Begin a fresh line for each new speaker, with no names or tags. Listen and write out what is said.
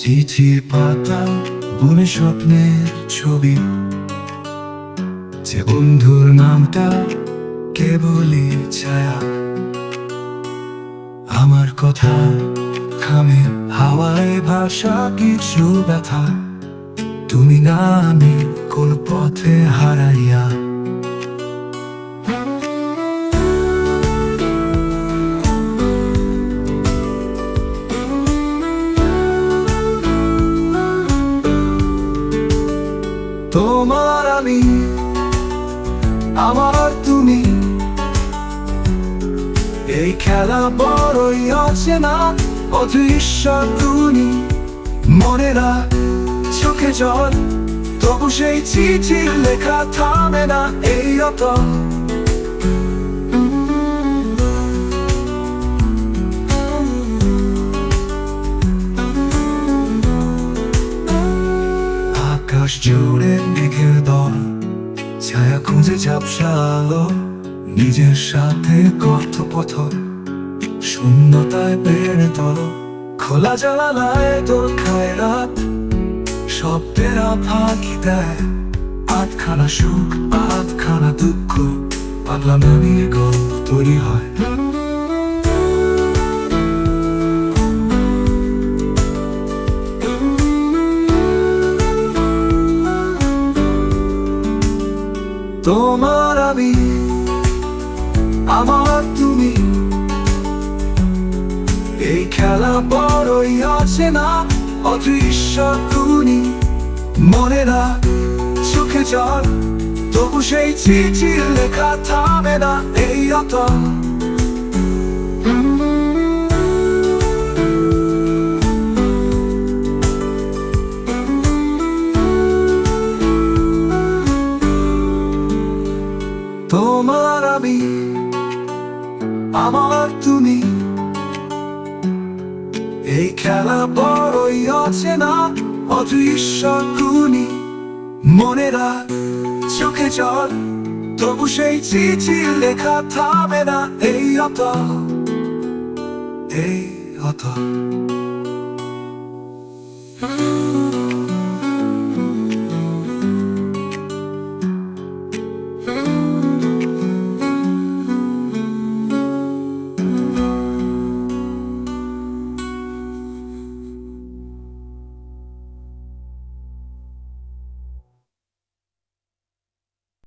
চিঠির পাতা বুনে স্বপ্নের ছবি। যে বন্ধুর নামটা কেবলই ছায়া? আমার কথা খামে হাওয়ায় ভাষা কিছু ব্যথা। তুমি না আমি কোন পথে হারাইয়া। আমার তুমি। এই খেলা বড়ই আছে না অদৃশ্য তুমি। মনে না চোখে জল, তবু সেই চিঠি লেখা থামে না, এই অত আকাশ জুড়ে মেঘের দল ছায়া খুঁজে ঝাপসালো নিজের সাথে কথোপথন। শূন্যতায় বেড়ে তল খোলা জানালায় তোর খায় রাত। শব্দের ফাঁকি দেয়? আধখানা সুখ, আধখানা দুঃখ। পাগলা নামিয়ে গল্প তৈরি হয়। তোমার আমি, আমার তুমি। এই খেলা বড়ই আছে না অদৃশ্য তুমি মনে না, চোখে জল, তবু সেই চিঠি লেখা থামে না এই অত তোমার আমি, আমার তুমি। এই খেলা বড়ই না অদৃশ্য গুণী। মনেরা চোখে জল, তবু সেই চিঠি লেখা থামে না। এই অত এই অত